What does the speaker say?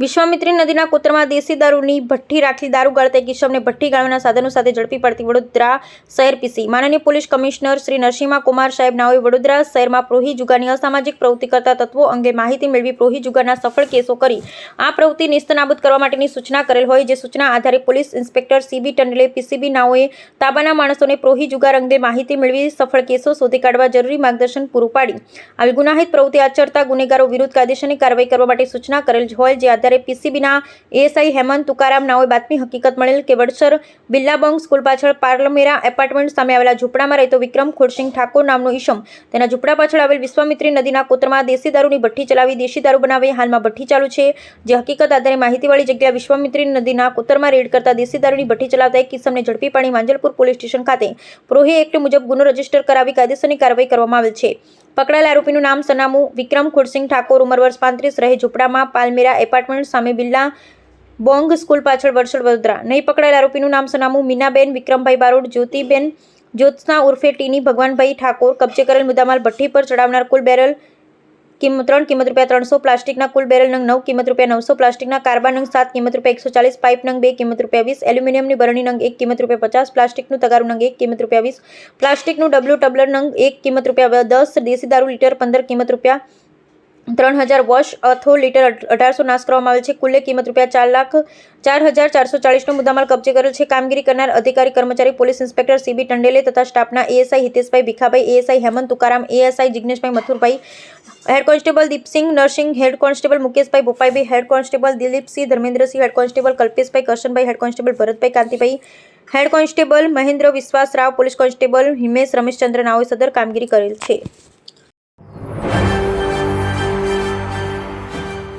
વિશ્વામિત્રી નદીના કોતરમાં દેશી દારૂની ભઠ્ઠી રાખી દારૂ ગાળતા કિશોરને ભઠ્ઠી ગાળવાના સાધનો સાથે ઝડપી પડતી વડોદરા શહેર પીસી. માનનીય પોલીસ કમિશનર શ્રી નરસિંહા કુમાર સાહેબ નાઓએ વડોદરા શહેરમાં પ્રોહી જુગારની અસામાજિક પ્રવૃત્તિ કરતા તત્વો અંગે માહિતી મેળવી પ્રોહી જુગારના સફળ કેસો કરી. આ પ્રવૃત્તિ નિસ્તનાબૂદ કરવા માટેની સૂચના કરેલ હોય, જે સૂચના આધારે પોલીસ ઇન્સ્પેક્ટર સીબી ટંડલે પીસીબી નાઓએ તાબાના માણસોને પ્રોહી જુગાર અંગે માહિતી મેળવી સફળ કેસો શોધી કાઢવા જરૂરી માર્ગદર્શન પૂરું પાડી. આવી ગુનાહિત પ્રવૃત્તિ આચરતા ગુનેગારો વિરુદ્ધ કાયદેસરની કાર્યવાહી કરવા માટે સૂચના કરેલ હોય, જે આધારે પીસીબીના એએસઆઈ હેમંત તુકારામ નાઓએ બાતમી હકીકત મળેલ કે વડસર બિલ્લાબંગ સ્કૂલ પાછળ પાર્લમેરા એપાર્ટમેન્ટ સામે આવેલા ઝૂંપડામાં રહેતો વિક્રમ ખુરસિંગ ઠાકોર નામનો ઈશમ તેના ઝૂંપડા પાછળ આવેલ વિશ્વામિત્રી નદીના કોતરમાં દેશી દારૂની ભઠ્ઠી ચલાવી દેશી દારૂ બનાવી હાલમાં ભઠ્ઠી ચાલુ છે. જે હકીકત આધારે માહિતીવાળી જગ્યા વિશ્વામિત્રી નદીના કોતરમાં રેડ કરતા દેશી દારૂની ભઠ્ઠી ચલાવતા એક કિસમને ઝડપી પાડી માંજલપુર પોલીસ સ્ટેશન ખાતે. પ્રોહી એક્ટ મુજબ ગુનો રજિસ્ટર કરાવી કાયદેસરની કાર્યવાહી કરવામાં આવેલ છે. પકડાયેલ આરોપીનું નામ સનામુ વિક્રમ ખુરસિંગ ઠાકોર, ઉંમર વર્ષ પાંત્રીસ, રહે ઝૂંપડામાં પાલમેરા એપાર્ટમેન્ટ સામે બિલ્લા બોંગ સ્કૂલ પાછળ વરસડ વડોદરા. નહીં પકડાયેલ આરોપીનું નામ સનામુ મીનાબેન વિક્રમભાઈ બારોડ, જ્યોતિબેન જ્યોત્સના ઉર્ફે ટીની ભગવાનભાઈ ઠાકોર, કબજે કરેલ મુદ્દામાલ ભઠ્ઠી પર ચડાવનાર કુલ બેરલ કિંમત ત્રણ, કિંમત રૂપિયા ત્રણસો પ્લાસ્ટિકના કુલ બેરલ નંગ નવ, કિંમત રૂપિયા નવસો પ્લાસ્ટિકના કાર્બન નંગ સાત, કિંમત રૂપિયા એકસો ચાલીસ, પાઇપ નંગ બે, કિંમત રૂપિયા વીસ એલ્યુમિનિયમની બરણી નંગ એક, કિંમત રૂપિયા પચાસ પ્લાસ્ટિકનું તગારું નંગ એક, કિંમત રૂપિયા વીસ પ્લાસ્ટિકનું ડબલ્યુ ટબલર નંગ એક, કિંમત રૂપિયા દસ, દેશી દારૂ લીટર પંદર, કિંમત રૂપિયા ત્રણ હજાર વોશ અથો લીટર અઢારસો નાશ કરવામાં આવેલ છે કુલ્લે કિંમત રૂપિયા ચાર લાખ ચાર હજાર ચારસો ચાળીસનો મુદ્દામાલ કબજે કરેલ છે કામગીરી કરનાર અધિકારી કર્મચારી પોલીસ ઇન્સ્પેક્ટર સીબી ટંડેલે તથા સ્ટાફના ASI Hiteshbhai Bhikhabhai ASI Hemant Tukaram ASI Jigneshbhai Mathurbhai head constable Deepsinh Narsinh head constable Mukeshbhai Bhopaibhai head constable Dilipsinh Dharmendrasinh head constable Kalpeshbhai Karshanbhai head constable Bharatbhai Kantibhai head constable Mahendra Vishwas Rao police constable Himesh Rameshchandra નાઓએ સદર કામગીરી કરેલ છે